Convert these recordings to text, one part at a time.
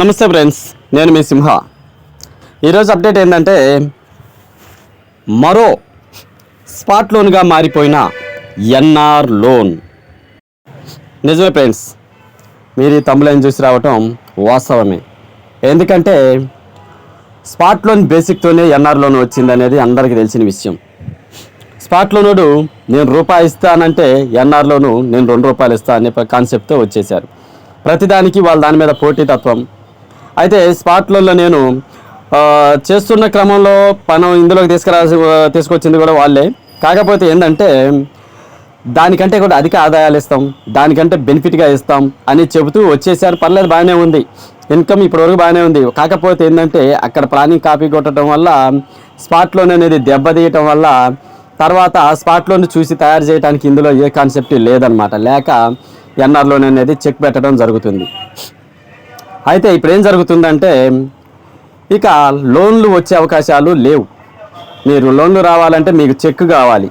నమస్తే ఫ్రెండ్స్ నేను మీ సింహ. ఈరోజు అప్డేట్ ఏంటంటే మరో స్పాట్ లోన్గా మారిపోయిన ఎన్ఆర్ లోన్. నిజమే ఫ్రెండ్స్ మీరు ఈ తమ్ములను చూసి రావటం వాస్తవమే. ఎందుకంటే స్పాట్ లోన్ బేసిక్తోనే ఎన్ఆర్ లోన్ వచ్చింది అనేది అందరికీ తెలిసిన విషయం. స్పాట్ లోనుడు నేను రూపాయి ఇస్తానంటే ఎన్ఆర్ లోను నేను రెండు రూపాయలు ఇస్తా అనే కాన్సెప్ట్తో వచ్చేసారు ప్రతిదానికి వాళ్ళ దాని మీద పోటీతత్వం అయితే స్పాట్లలో నేను చేస్తున్న క్రమంలో పనం ఇందులోకి తీసుకురాసి తీసుకొచ్చింది కూడా వాళ్ళే. కాకపోతే ఏంటంటే దానికంటే కూడా అధిక ఆదాయాలు ఇస్తాం దానికంటే బెనిఫిట్గా ఇస్తాం అని చెబుతూ వచ్చేసారు. పర్లేదు బాగానే ఉంది. ఇన్కమ్ ఇప్పటివరకు బాగానే ఉంది. కాకపోతే ఏంటంటే అక్కడ ప్లానింగ్ కాపీ కొట్టడం వల్ల స్పాట్ లోన్ అనేది దెబ్బతీయటం వల్ల తర్వాత స్పాట్ లోన్ చూసి తయారు చేయడానికి ఇందులో ఏ కాన్సెప్ట్ లేదనమాట లేక ఎన్ఆర్ లోన్ అనేది చెక్ పెట్టడం జరుగుతుంది. అయితే ఇప్పుడు ఏం జరుగుతుందంటే ఇక లోన్లు వచ్చే అవకాశాలు లేవు. మీరు లోన్లు రావాలంటే మీకు చెక్ కావాలి.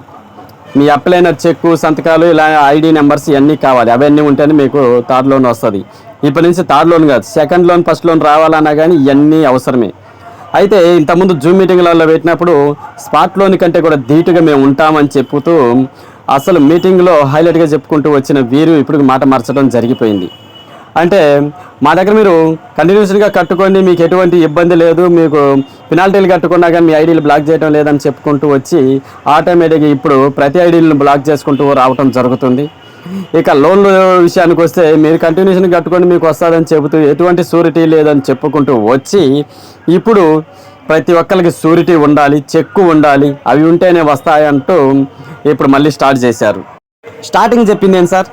మీ అప్లైనర్ చెక్కు సంతకాలు ఇలా ఐడి నెంబర్స్ ఇవన్నీ కావాలి. అవన్నీ ఉంటేనే మీకు థర్డ్ లోన్ వస్తుంది. ఇప్పటి నుంచి థర్డ్ లోన్ కాదు. సెకండ్ లోన్ ఫస్ట్ లోన్ రావాలన్నా కానీ ఇవన్నీ అవసరమే. అయితే ఇంతకుముందు జూమ్ మీటింగ్లలో పెట్టినప్పుడు స్పాట్ లోన్ కంటే కూడా ధీటుగా మేము ఉంటామని చెప్పుతూ అసలు మీటింగ్లో హైలైట్గా చెప్పుకుంటూ వచ్చిన వీరు ఇప్పుడు మాట మార్చడం జరిగిపోయింది. అంటే మా దగ్గర మీరు కంటిన్యూస్గా కట్టుకోండి మీకు ఎటువంటి ఇబ్బంది లేదు మీకు పెనాల్టీలు కట్టుకున్నా కానీ మీ ఐడీలు బ్లాక్ చేయడం లేదని చెప్పుకుంటూ వచ్చి ఆటోమేటిక్గా ఇప్పుడు ప్రతి ఐడీలను బ్లాక్ చేసుకుంటూ రావటం జరుగుతుంది. ఇక లోన్ల విషయానికి వస్తే మీరు కంటిన్యూషన్ కట్టుకొని మీకు వస్తుందని చెబుతూ ఎటువంటి సూరిటీ లేదని చెప్పుకుంటూ వచ్చి ఇప్పుడు ప్రతి ఒక్కరికి సూరిటీ ఉండాలి చెక్కు ఉండాలి అవి ఉంటేనే వస్తాయంటూ ఇప్పుడు మళ్ళీ స్టార్ట్ చేశారు. స్టార్టింగ్ చెప్పింది ఏం సార్?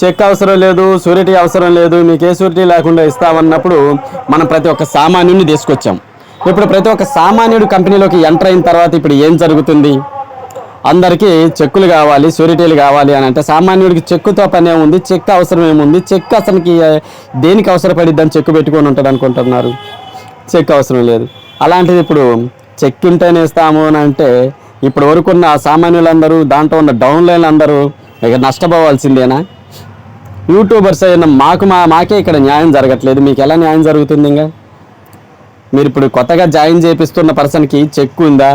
చెక్ అవసరం లేదు సూరిటీ అవసరం లేదు మీకు ఏ సూరిటీ లేకుండా ఇస్తామన్నప్పుడు మనం ప్రతి ఒక్క సామాన్యుడిని తీసుకొచ్చాం. ఇప్పుడు ప్రతి ఒక్క సామాన్యుడు కంపెనీలోకి ఎంటర్ అయిన తర్వాత ఇప్పుడు ఏం జరుగుతుంది? అందరికీ చెక్కులు కావాలి సూరిటీలు కావాలి అని అంటే సామాన్యుడికి చెక్కుతో పని ఏముంది చెక్ అవసరం ఏముంది చెక్ అసలుకి దేనికి అవసరపడిద్దని చెక్కు పెట్టుకొని ఉంటాడు అనుకుంటున్నారు? చెక్ అవసరం లేదు. అలాంటిది ఇప్పుడు చెక్ ఉంటేనే ఇస్తాము అని అంటే ఇప్పుడు వరకు ఉన్న సామాన్యులందరూ దాంట్లో ఉన్న డౌన్లైన్ అందరూ ఇక నష్టపోవాల్సిందేనా? యూట్యూబర్స్ అయిన మాకు మా మాకే ఇక్కడ న్యాయం జరగట్లేదు. మీకు ఎలా న్యాయం జరుగుతుంది ఇంకా? మీరు ఇప్పుడు కొత్తగా జాయిన్ చేపిస్తున్న పర్సన్కి చెక్ ఉందా?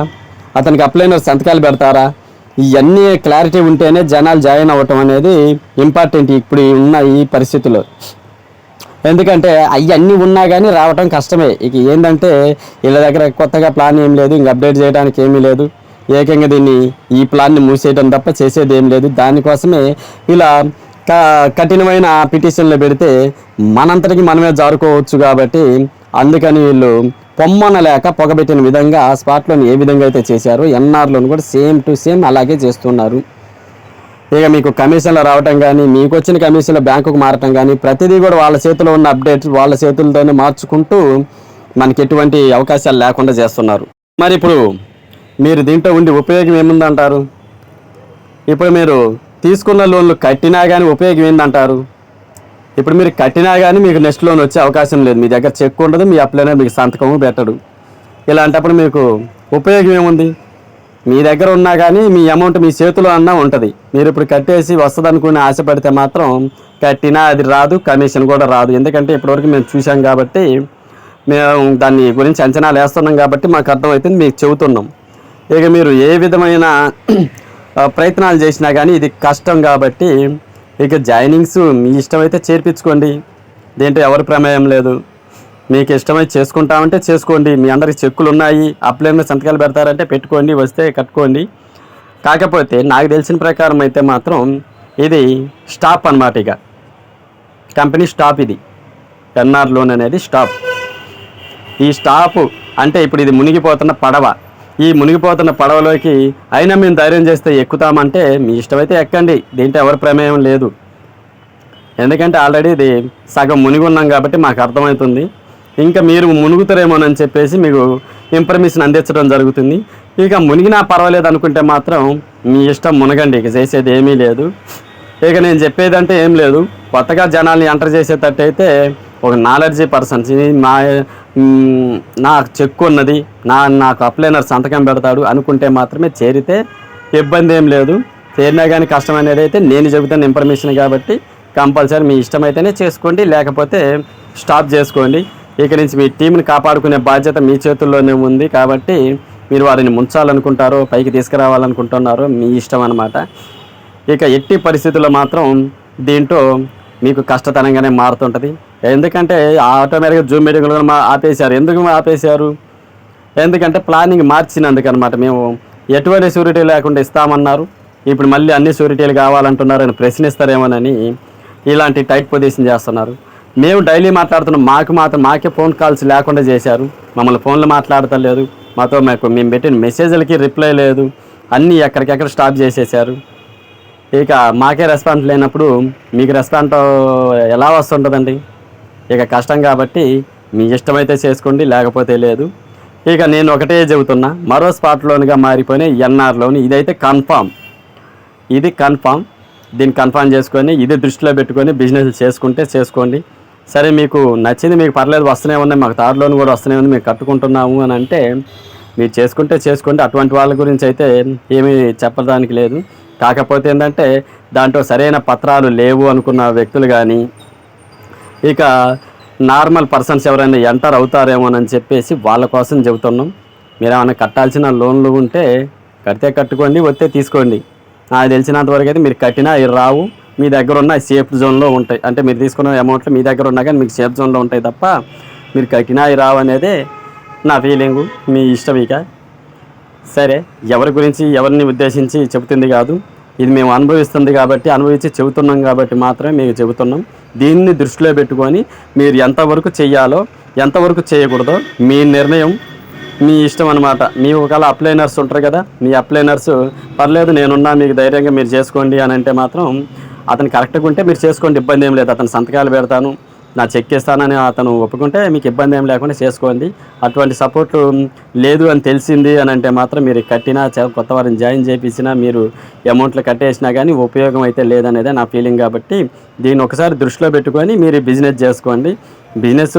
అతనికి అప్లైనర్ సంతకాలు పెడతారా? ఇవన్నీ క్లారిటీ ఉంటేనే జనాలు జాయిన్ అవ్వటం అనేది ఇంపార్టెంట్ ఇప్పుడు ఉన్న ఈ పరిస్థితిలో ఎందుకంటే అవన్నీ ఉన్నా కానీ రావటం కష్టమే. ఇక ఏంటంటే వీళ్ళ దగ్గర కొత్తగా ప్లాన్ ఏం లేదు ఇంక అప్డేట్ చేయడానికి ఏమీ లేదు. ఏకంగా దీన్ని ఈ ప్లాన్ని మూసేయడం తప్ప చేసేది ఏం లేదు. దానికోసమే ఇలా కఠినమైన పిటిషన్లు పెడితే మనంతటికి మనమే జారుకోవచ్చు కాబట్టి అందుకని వీళ్ళు పొమ్మన లేక పొగబెట్టిన విధంగా స్పాట్లోని ఏ విధంగా అయితే చేశారో ఎన్ఆర్లోను కూడా సేమ్ టు సేమ్ అలాగే చేస్తున్నారు. ఇక మీకు కమిషన్లు రావటం కానీ మీకు వచ్చిన కమిషన్లు బ్యాంకుకు మారటం కానీ ప్రతిదీ కూడా వాళ్ళ చేతిలో ఉన్న అప్డేట్స్ వాళ్ళ చేతులతోనే మార్చుకుంటూ మనకి ఎటువంటి అవకాశాలు లేకుండా చేస్తున్నారు. మరి ఇప్పుడు మీరు దీంట్లో ఉండి ఉపయోగం ఏముందంటారు? ఇప్పుడు మీరు తీసుకున్న లోన్లు కట్టినా కానీ ఉపయోగం ఏందంటారు? ఇప్పుడు మీరు కట్టినా కానీ మీకు నెక్స్ట్ లోన్ వచ్చే అవకాశం లేదు. మీ దగ్గర చెక్ ఉండదు మీ అప్లైనా మీకు సంతకము పెట్టడు. ఇలాంటప్పుడు మీకు ఉపయోగం ఏముంది? మీ దగ్గర ఉన్నా కానీ మీ అమౌంట్ మీ చేతిలో అన్నా ఉంటుంది. మీరు ఇప్పుడు కట్టేసి వస్తుంది అనుకుని ఆశపడితే మాత్రం కట్టినా అది రాదు కమిషన్ కూడా రాదు. ఎందుకంటే ఇప్పటివరకు మేము చూసాం కాబట్టి మేము దాన్ని గురించి అంచనాలు వేస్తున్నాం కాబట్టి మాకు అర్థమవుతుంది మీకు చెబుతున్నాం. ఇక మీరు ఏ విధమైన ప్రయత్నాలు చేసినా కానీ ఇది కష్టం కాబట్టి ఇక జాయినింగ్స్ మీ ఇష్టమైతే చేర్పించుకోండి. దీంట్లో ఎవరి ప్రమేయం లేదు. మీకు ఇష్టమైతే చేసుకుంటామంటే చేసుకోండి. మీ అందరికి చెక్కులు ఉన్నాయి అప్లైన్ సంతకాలు పెడతారంటే పెట్టుకోండి. వస్తే కట్టుకోండి. కాకపోతే నాకు తెలిసిన ప్రకారం అయితే మాత్రం ఇది స్టాప్ అన్నమాట ఇక. కంపెనీ స్టాప్ ఇది. ఎన్ఆర్ లోన్ అనేది స్టాప్. ఈ స్టాప్ అంటే ఇప్పుడు ఇది మునిగిపోతున్న పడవ. ఈ మునిగిపోతున్న పడవలోకి అయినా మేము ధైర్యం చేస్తే ఎక్కుతామంటే మీ ఇష్టమైతే ఎక్కండి. దీంట్లో ఎవరి ప్రమేయం లేదు. ఎందుకంటే ఆల్రెడీ ఇది సగం మునిగి ఉన్నాం కాబట్టి మాకు అర్థమవుతుంది. ఇంకా మీరు మునుగుతారేమోనని చెప్పేసి మీకు ఇన్ఫర్మేషన్ అందించడం జరుగుతుంది. ఇక మునిగినా పర్వాలేదు అనుకుంటే మాత్రం మీ ఇష్టం మునగండి. ఇక చేసేది ఏమీ లేదు. ఇక నేను చెప్పేదంటే ఏం లేదు. కొత్తగా జనాల్ని ఎంటర్ చేసేటట్టు అయితే ఒక నాలెడ్జీ పర్సన్స్. మా నాకు చెక్కు ఉన్నది నా నాకు అప్లైనర్ సంతకం పెడతాడు అనుకుంటే మాత్రమే చేరితే ఇబ్బంది ఏం లేదు. చేరినా కానీ కష్టం అనేది అయితే నేను చెబుతున్న ఇన్ఫర్మేషన్ కాబట్టి కంపల్సరీ మీ ఇష్టమైతేనే చేసుకోండి లేకపోతే స్టాప్ చేసుకోండి. ఇక నుంచి మీ టీంని కాపాడుకునే బాధ్యత మీ చేతుల్లోనే ఉంది కాబట్టి మీరు వారిని ముంచాలనుకుంటారో పైకి తీసుకురావాలనుకుంటున్నారో మీ ఇష్టం అనమాట ఇక ఎట్టి పరిస్థితుల్లో మాత్రం దీంట్లో మీకు కష్టతరంగానే మారుతుంటుంది. ఎందుకంటే ఆటోమేటిక్గా జూమ్ మీటింగ్లు కూడా ఆపేశారు. ఎందుకు ఆపేశారు? ఎందుకంటే ప్లానింగ్ మార్చినందుకనమాట మేము. ఎటువంటి షూరిటీ లేకుండా ఇస్తామన్నారు. ఇప్పుడు మళ్ళీ అన్ని షూరిటీలు కావాలంటున్నారని ప్రశ్నిస్తారేమోనని ఇలాంటి టైట్ పొజిషన్ చేస్తున్నారు. మేము డైలీ మాట్లాడుతున్నాం. మాకు మాత్రం మాకే ఫోన్ కాల్స్ లేకుండా చేశారు. మమ్మల్ని ఫోన్లు మాట్లాడతలేదు మాతో మాకు మేము పెట్టిన మెసేజ్లకి రిప్లై లేదు. అన్నీ ఎక్కడికెక్కడ స్టాప్ చేసేసారు ఇక మాకే రెస్పాన్స్ లేనప్పుడు మీకు రెస్పాన్స్ ఎలా వస్తుంటుందండి? ఇక కష్టం కాబట్టి మీ ఇష్టమైతే చేసుకోండి లేకపోతే లేదు. ఇక నేను ఒకటే చెబుతున్నా మరో స్పాట్లోనిగా మారిపోయిన ఎన్ఆర్లోని ఇదైతే కన్ఫామ్. ఇది కన్ఫామ్. దీన్ని కన్ఫామ్ చేసుకొని ఇది దృష్టిలో పెట్టుకొని బిజినెస్ చేసుకుంటే చేసుకోండి. సరే మీకు నచ్చింది మీకు పర్లేదు వస్తూనే ఉన్నాయి మాకు థర్డ్ లోన్ కూడా వస్తూనే ఉంది మేము కట్టుకుంటున్నాము అని అంటే మీరు చేసుకుంటే చేసుకోండి. అటువంటి వాళ్ళ గురించి అయితే ఏమీ చెప్పడానికి లేదు. కాకపోతే ఏంటంటే దాంట్లో సరైన పత్రాలు లేవు అనుకున్న వ్యక్తులు కానీ ఇక నార్మల్ పర్సన్స్ ఎవరైనా ఎంటర్ అవుతారేమోనని చెప్పేసి వాళ్ళ కోసం చెబుతున్నాం. మీరు ఏమైనా కట్టాల్సిన లోన్లు ఉంటే కడితే కట్టుకోండి వస్తే తీసుకోండి. నాకు తెలిసినంత వరకు అయితే మీరు కట్టినా అవి రావు. మీ దగ్గర ఉన్న సేఫ్ జోన్లో ఉంటాయి. అంటే మీరు తీసుకున్న అమౌంట్లు మీ దగ్గర ఉన్నా కానీ మీకు సేఫ్ జోన్లో ఉంటాయి తప్ప మీరు కట్టినా అవి రావు అనేది నా ఫీలింగు. మీ ఇష్టం ఇక. సరే ఎవరి గురించి ఎవరిని ఉద్దేశించి చెబుతుంది కాదు. ఇది మేము అనుభవిస్తుంది కాబట్టి అనుభవించి చెబుతున్నాం కాబట్టి మాత్రమే మేము చెబుతున్నాం. దీన్ని దృష్టిలో పెట్టుకొని మీరు ఎంతవరకు చేయాలో ఎంతవరకు చేయకూడదో మీ నిర్ణయం మీ ఇష్టం అనమాట మీ ఒకవేళ అప్లైనర్స్ ఉంటారు కదా మీ అప్లైనర్స్ పర్లేదు నేనున్నా మీకు ధైర్యంగా మీరు చేసుకోండి అని అంటే మాత్రం అతను కరెక్ట్గా ఉంటే మీరు చేసుకోండి ఇబ్బంది ఏం లేదు. అతను సంతకాలు పెడతాను నా చెక్ ఇస్తానని అతను ఒప్పుకుంటే మీకు ఇబ్బంది ఏం లేకుండా చేసుకోండి. అటువంటి సపోర్ట్ లేదు అని తెలిసింది అని అంటే మాత్రం మీరు కట్టినా కొత్త వారిని జాయిన్ చేయించినా మీరు అమౌంట్లు కట్టేసినా కానీ ఉపయోగం అయితే లేదనేదే నా ఫీలింగ్ కాబట్టి దీన్ని ఒకసారి దృష్టిలో పెట్టుకొని మీరు బిజినెస్ చేసుకోండి. బిజినెస్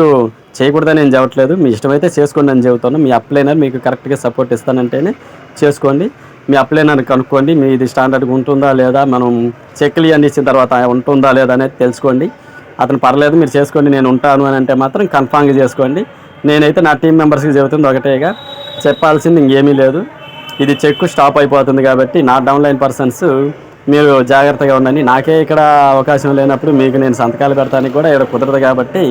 చేయకూడదని నేను చెప్పట్లేదు. మీ ఇష్టమైతే చేసుకోండి అని చెబుతాను. మీ అప్లైనర్ మీకు కరెక్ట్గా సపోర్ట్ ఇస్తానంటేనే చేసుకోండి. మీ అప్లైనర్ కనుక్కోండి. మీ ఇది స్టాండర్డ్గా ఉంటుందా లేదా? మనం చెక్లు ఇవన్నీ ఇచ్చిన తర్వాత ఉంటుందా లేదా అనేది తెలుసుకోండి. అతను పర్లేదు మీరు చేసుకోండి నేను ఉంటాను అని అంటే మాత్రం కన్ఫామ్గా చేసుకోండి. నేనైతే నా టీం మెంబర్స్కి చెబుతుంది ఒకటేగా చెప్పాల్సింది ఇంకేమీ లేదు. ఇది చెక్ స్టాప్ అయిపోతుంది కాబట్టి నా డౌన్లైన్ పర్సన్స్ మీరు జాగ్రత్తగా ఉండండి. నాకే ఇక్కడ అవకాశం లేనప్పుడు మీకు నేను సంతకాలు పెడతానికి కూడా ఇక్కడ కుదరదు కాబట్టి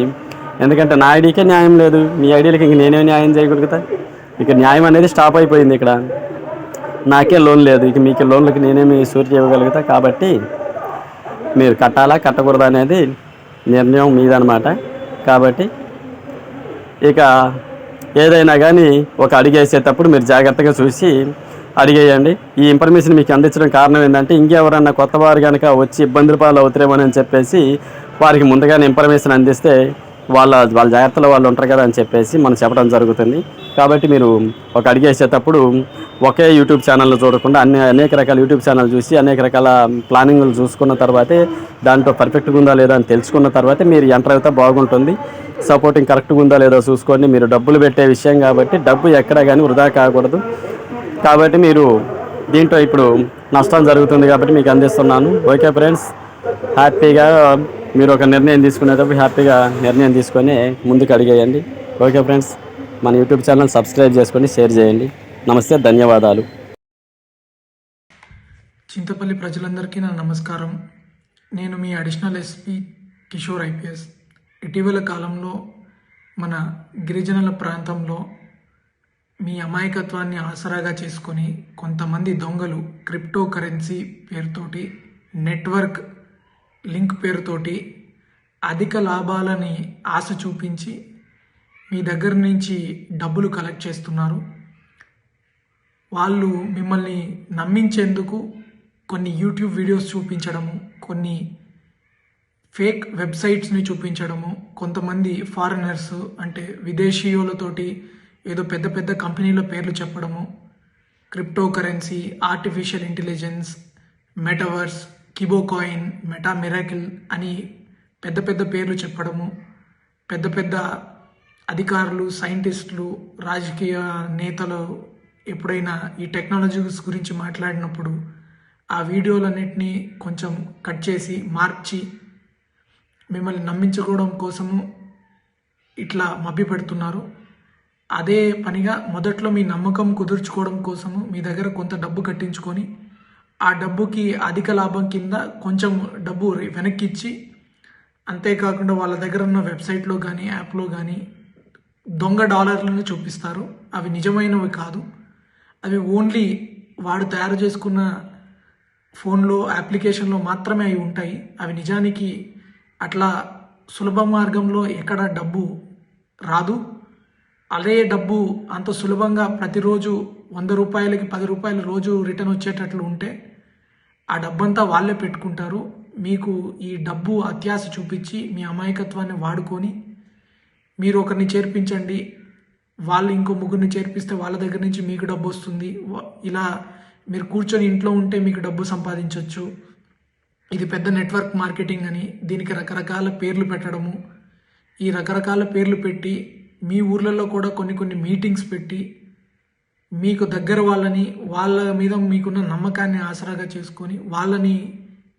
ఎందుకంటే నా ఐడీకే న్యాయం లేదు. మీ ఐడీలకి ఇంక నేనే న్యాయం చేయగలుగుతా? ఇక న్యాయం అనేది స్టాప్ అయిపోయింది ఇక్కడ. నాకే లోన్ లేదు. ఇక మీకు లోన్లకి నేనేమి సూరి ఇవ్వగలుగుతా? కాబట్టి మీరు కట్టాలా కట్టకూడదా అనేది నిర్ణయం మీదనమాట. కాబట్టి ఇక ఏదైనా కానీ ఒక అడిగేసేటప్పుడు మీరు జాగ్రత్తగా చూసి అడిగేయండి. ఈ ఇన్ఫర్మేషన్ మీకు అందించడం కారణం ఏంటంటే ఇంకెవరన్నా కొత్త వారు కనుక వచ్చి ఇబ్బందుల పాలు అవుతారేమోనని చెప్పేసి వారికి ముందుగానే ఇన్ఫర్మేషన్ అందిస్తే వాళ్ళ వాళ్ళ జాగ్రత్తలో వాళ్ళు ఉంటారు కదా అని చెప్పేసి మనం చెప్పడం జరుగుతుంది. కాబట్టి మీరు ఒక అడిగేసేటప్పుడు ఒకే యూట్యూబ్ ఛానల్ చూడకుండా అన్ని అనేక రకాల యూట్యూబ్ ఛానల్ చూసి అనేక రకాల ప్లానింగ్లు చూసుకున్న తర్వాతే దాంట్లో పర్ఫెక్ట్గా ఉందా లేదా అని తెలుసుకున్న తర్వాతే మీరు ఎంటర్ అయితే బాగుంటుంది. సపోర్టింగ్ కరెక్ట్గా ఉందా లేదో చూసుకొని మీరు డబ్బులు పెట్టే విషయం కాబట్టి డబ్బు ఎక్కడ కానీ వృధా కాకూడదు. కాబట్టి మీరు దీంట్లో ఇప్పుడు నష్టం జరుగుతుంది కాబట్టి మీకు అందిస్తున్నాను. ఓకే ఫ్రెండ్స్ హ్యాపీగా మీరు ఒక నిర్ణయం తీసుకునేటప్పుడు హ్యాపీగా నిర్ణయం తీసుకొని ముందుకు అడిగేయండి. ఓకే ఫ్రెండ్స్ మన యూట్యూబ్ ఛానల్ సబ్స్క్రైబ్ చేసుకొని షేర్ చేయండి. నమస్తే ధన్యవాదాలు. చింతపల్లి ప్రజలందరికీ నా నమస్కారం. నేను మీ అడిషనల్ ఎస్పీ కిషోర్ ఐపీఎస్. ఇటీవల కాలంలో మన గిరిజనుల ప్రాంతంలో మీ అమాయకత్వాన్ని ఆసరాగా చేసుకొని కొంతమంది దొంగలు క్రిప్టో కరెన్సీ పేరుతోటి నెట్వర్క్ లింక్ పేరుతోటి అధిక లాభాలని ఆశ చూపించి మీ దగ్గర నుంచి డబ్బులు కలెక్ట్ చేస్తున్నారు. వాళ్ళు మిమ్మల్ని నమ్మించేందుకు కొన్ని యూట్యూబ్ వీడియోస్ చూపించడము కొన్ని ఫేక్ వెబ్సైట్స్ని చూపించడము కొంతమంది ఫారినర్స్ అంటే విదేశీయులతోటి ఏదో పెద్ద పెద్ద కంపెనీల పేర్లు చెప్పడము crypto currency artificial intelligence metaverse kibocoin meta miracle అని పెద్ద పెద్ద పేర్లు చెప్పడము పెద్ద పెద్ద అధికారులు సైంటిస్టులు రాజకీయ నేతలు ఎప్పుడైనా ఈ టెక్నాలజీస్ గురించి మాట్లాడినప్పుడు ఆ వీడియోలన్నింటినీ కొంచెం కట్ చేసి మార్చి మిమ్మల్ని నమ్మించుకోవడం కోసము ఇట్లా మభ్య పెడుతున్నారు అదే పనిగా మొదట్లో మీ నమ్మకం కుదుర్చుకోవడం కోసము మీ దగ్గర కొంత డబ్బు కట్టించుకొని ఆ డబ్బుకి అధిక లాభం కింద కొంచెం డబ్బు వెనక్కి ఇచ్చి అంతేకాకుండా వాళ్ళ దగ్గర ఉన్న వెబ్సైట్లో కానీ యాప్లో కానీ దొంగ డాలర్లను చూపిస్తారు. అవి నిజమైనవి కాదు. అవి ఓన్లీ వాడు తయారు చేసుకున్న ఫోన్లో అప్లికేషన్లో మాత్రమే అవి ఉంటాయి. అవి నిజానికి అట్లా సులభ మార్గంలో ఎక్కడ డబ్బు రాదు. అదే డబ్బు అంత సులభంగా ప్రతిరోజు వంద రూపాయలకి పది రూపాయలు రోజు రిటర్న్ వచ్చేటట్లు ఉంటే ఆ డబ్బంతా వాళ్ళే పెట్టుకుంటారు. మీకు ఈ డబ్బు అత్యాశ చూపించి మీ అమాయకత్వాన్ని వాడుకొని మీరు ఒకరిని చేర్పించండి. వాళ్ళు ఇంకో ముగ్గురిని చేర్పిస్తే వాళ్ళ దగ్గర నుంచి మీకు డబ్బు వస్తుంది. ఇలా మీరు కూర్చొని ఇంట్లో ఉంటే మీకు డబ్బు సంపాదించవచ్చు ఇది పెద్ద నెట్వర్క్ మార్కెటింగ్ అని దీనికి రకరకాల పేర్లు పెట్టడము. ఈ రకరకాల పేర్లు పెట్టి మీ ఊర్లలో కూడా కొన్ని కొన్ని మీటింగ్స్ పెట్టి మీకు దగ్గర వాళ్ళని వాళ్ళ మీద మీకున్న నమ్మకాన్ని ఆసరాగా చేసుకొని వాళ్ళని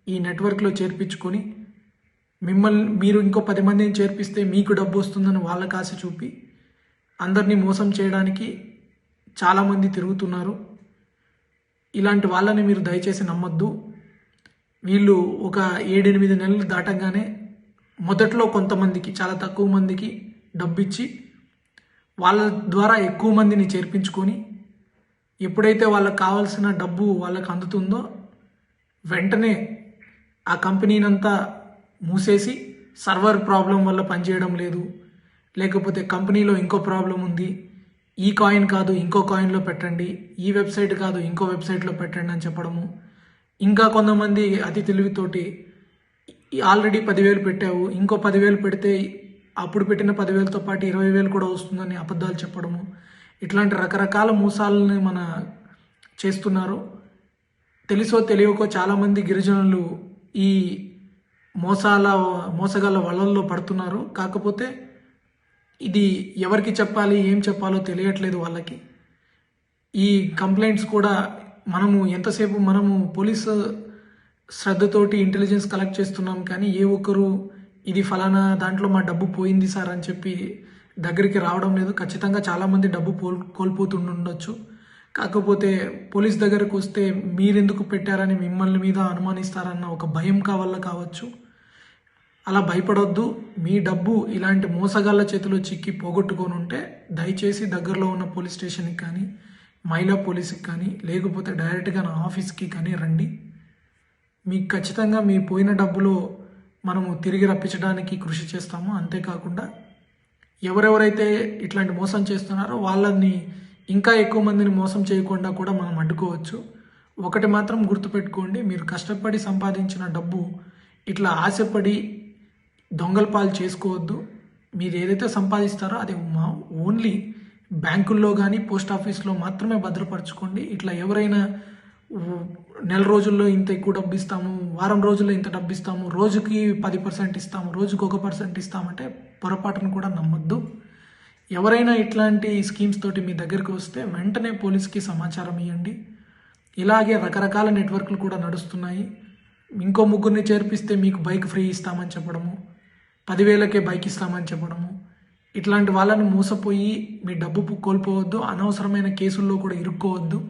ఈ నెట్వర్క్లో చేర్పించుకొని మిమ్మల్ని మీరు ఇంకో పది మందిని చేర్పిస్తే మీకు డబ్బు వస్తుందని వాళ్ళకి ఆశ చూపి అందరినీ మోసం చేయడానికి చాలామంది తిరుగుతున్నారు. ఇలాంటి వాళ్ళని మీరు దయచేసి నమ్మొద్దు. వీళ్ళు ఒక ఏడెనిమిది నెలలు దాటంగానే మొదట్లో కొంతమందికి చాలా తక్కువ మందికి డబ్బిచ్చి వాళ్ళ ద్వారా ఎక్కువ మందిని చేర్పించుకొని ఎప్పుడైతే వాళ్ళకి కావాల్సిన డబ్బు వాళ్ళకి అందుతుందో వెంటనే ఆ కంపెనీనంతా మూసేసి సర్వర్ ప్రాబ్లం వల్ల పనిచేయడం లేదు. లేకపోతే కంపెనీలో ఇంకో ప్రాబ్లం ఉంది. ఈ కాయిన్ కాదు ఇంకో కాయిన్లో పెట్టండి. ఈ వెబ్సైట్ కాదు ఇంకో వెబ్సైట్లో పెట్టండి అని చెప్పడము. ఇంకా కొంతమంది అతి తెలివితోటి ఆల్రెడీ పదివేలు పెట్టావు ఇంకో పదివేలు పెడితే అప్పుడు పెట్టిన పదివేలతో పాటు ఇరవై వేలు కూడా వస్తుందని అబద్ధాలు చెప్పడము. ఇట్లాంటి రకరకాల మోసాలని మన చేస్తున్నారు. తెలుసో తెలియకో చాలామంది గిరిజనులు ఈ మోసాల మోసగాళ్ళ వలల్లో పడుతున్నారు. కాకపోతే ఇది ఎవరికి చెప్పాలి ఏం చెప్పాలో తెలియట్లేదు వాళ్ళకి. ఈ కంప్లైంట్స్ కూడా మనము ఎంతసేపు మనము పోలీసు శ్రద్ధతోటి ఇంటెలిజెన్స్ కలెక్ట్ చేస్తున్నాం కానీ ఏ ఒక్కరు ఇది ఫలానా దాంట్లో మా డబ్బు పోయింది సార్ అని చెప్పి దగ్గరికి రావడం లేదు. ఖచ్చితంగా చాలామంది డబ్బు పోల్ కోల్పోతుండొచ్చు కాకపోతే పోలీస్ దగ్గరకు వస్తే మీరెందుకు పెట్టారని మిమ్మల్ని మీద అనుమానిస్తారన్న ఒక భయం కావల్ల కావచ్చు. అలా భయపడొద్దు. మీ డబ్బు ఇలాంటి మోసగాళ్ళ చేతిలో చిక్కి పోగొట్టుకొని ఉంటే దయచేసి దగ్గరలో ఉన్న పోలీస్ స్టేషన్కి కానీ మహిళా పోలీస్కి కానీ లేకపోతే డైరెక్ట్గా నా ఆఫీస్కి కానీ రండి. మీకు ఖచ్చితంగా మీ పోయిన డబ్బులో మనము తిరిగి రప్పించడానికి కృషి చేస్తాము. అంతేకాకుండా ఎవరెవరైతే ఇట్లాంటి మోసం చేస్తున్నారో వాళ్ళని ఇంకా ఎక్కువ మందిని మోసం చేయకుండా కూడా మనం అడ్డుకోవచ్చు. ఒకటి మాత్రం గుర్తుపెట్టుకోండి మీరు కష్టపడి సంపాదించిన డబ్బు ఇట్లా ఆశపడి దొంగల పాలు చేసుకోవద్దు. మీరు ఏదైతే సంపాదిస్తారో అది మా ఓన్లీ బ్యాంకుల్లో కానీ పోస్ట్ ఆఫీస్లో మాత్రమే భద్రపరచుకోండి. ఇట్లా ఎవరైనా నెల రోజుల్లో ఇంత ఎక్కువ డబ్బు ఇస్తాము వారం రోజుల్లో ఇంత డబ్బు ఇస్తాము రోజుకి పది పర్సెంట్ ఇస్తాము రోజుకి ఒక పర్సెంట్ ఇస్తామంటే పొరపాటును కూడా నమ్మొద్దు. ఎవరైనా ఇట్లాంటి స్కీమ్స్ తోటి మీ దగ్గరికి వస్తే వెంటనే పోలీస్కి సమాచారం ఇవ్వండి ఇలాగే రకరకాల నెట్వర్క్లు కూడా నడుస్తున్నాయి. ఇంకో ముగ్గురిని చేర్పిస్తే మీకు బైక్ ఫ్రీ ఇస్తామని చెప్పడము పదివేలకే బైక్ ఇస్తామని చెప్పడము. ఇట్లాంటి వాళ్ళని మోసపోయి మీ డబ్బు కోల్పోవద్దు. అనవసరమైన కేసుల్లో కూడా ఇరుక్కోవద్దు.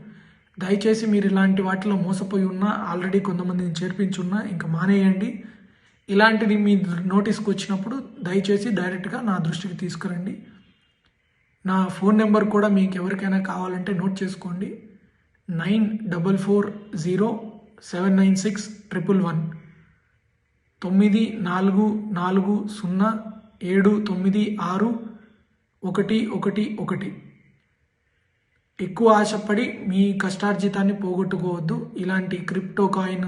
దయచేసి మీరు ఇలాంటి వాటిలో మోసపోయి ఉన్నా ఆల్రెడీ కొంతమందిని చేర్పించున్నా ఇంకా మానేయండి. ఇలాంటిది మీ నోటీస్కి వచ్చినప్పుడు దయచేసి డైరెక్ట్గా నా దృష్టికి తీసుకురండి. నా ఫోన్ నెంబర్ కూడా మీకు ఎవరికైనా కావాలంటే నోట్ చేసుకోండి. Nine double four zero seven nine six triple one. తొమ్మిది నాలుగు నాలుగు సున్నా ఏడు తొమ్మిది ఆరు ఒకటి ఒకటి ఒకటి. ఎక్కువ ఆశపడి మీ కష్టార్జితాన్ని పోగొట్టుకోవద్దు. ఇలాంటి crypto coin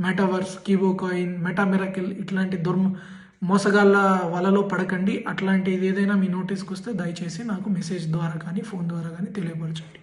metaverse kibo coin meta miracle ఇట్లాంటి దుర్మ మోసగాళ్ళ వలలో పడకండి. అట్లాంటిది ఏదైనా మీ నోటీస్కి వస్తే దయచేసి నాకు మెసేజ్ ద్వారా కానీ ఫోన్ ద్వారా కానీ తెలియపరచండి.